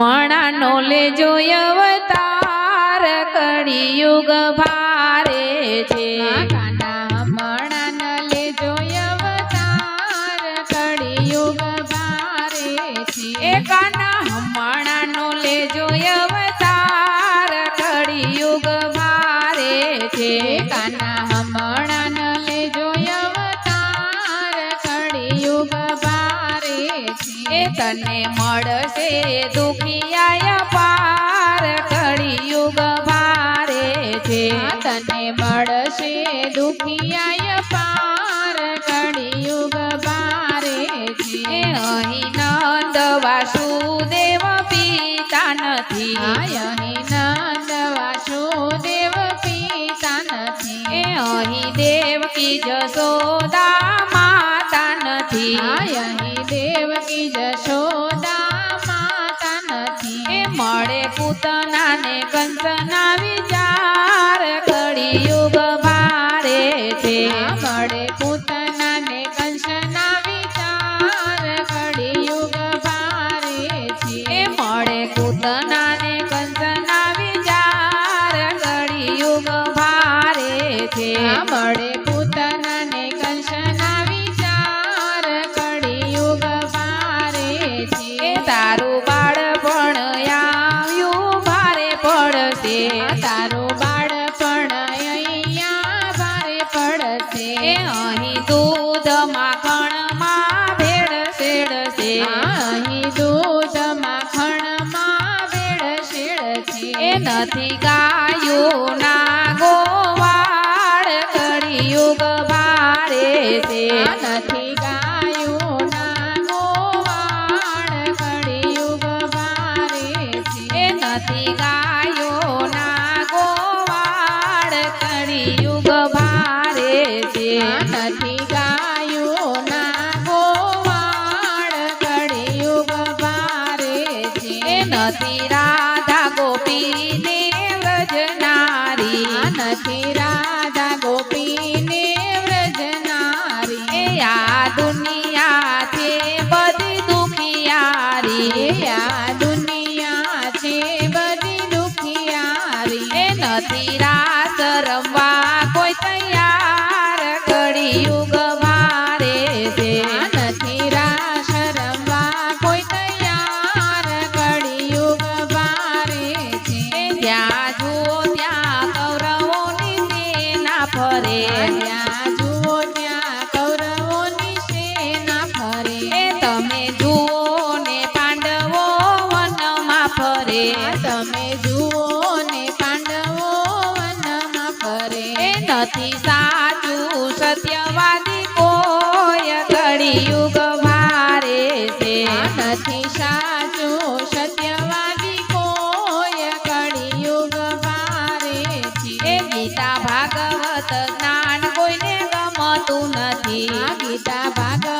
મણાનો લેજો અવતાર કળિયુગ ભારે છે. મણાનો લેજો અવતાર કળિયુગ ભારે છે. એ કાના મણાનો લેજો અવતાર કળિયુગ ભારે છે. કાના મળશે દુખિયા Бутан. અહીં દૂધ માખણમાં ભેળ શેડશે અહીં દૂધ માખણમાં ભેળ શેડશે નથી ગાયું ના કરે નથી સાચું સત્યવાદી કોય ઘડી યુગ મારે છે. નથી સાચું સત્યવાદી કોઈ ઘડી યુગ મારે છે. ગીતા ભાગવત જ્ઞાન કોઈને ગમતું નથી. ગીતા ભાગવત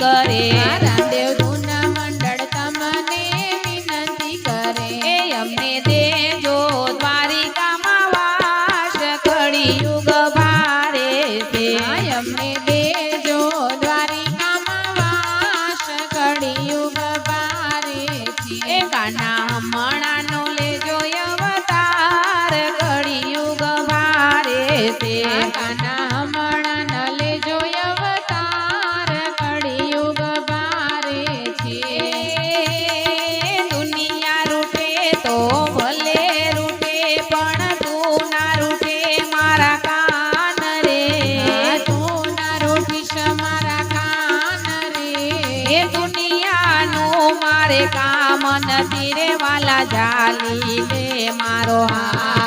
કરે. રામદેવ ધૂના મંડળ તમને વિનંતી કરે. એ અમને દેજો યુગ ભારે છે. અમને દેજો વાસ કળી યુગ છે. કાના હમણાનો લેજો અવતાર કળી યુગ ભારે કાના એ દુનિયાનું મારે કામ નથી રે વાલા જાલી લે મારો હા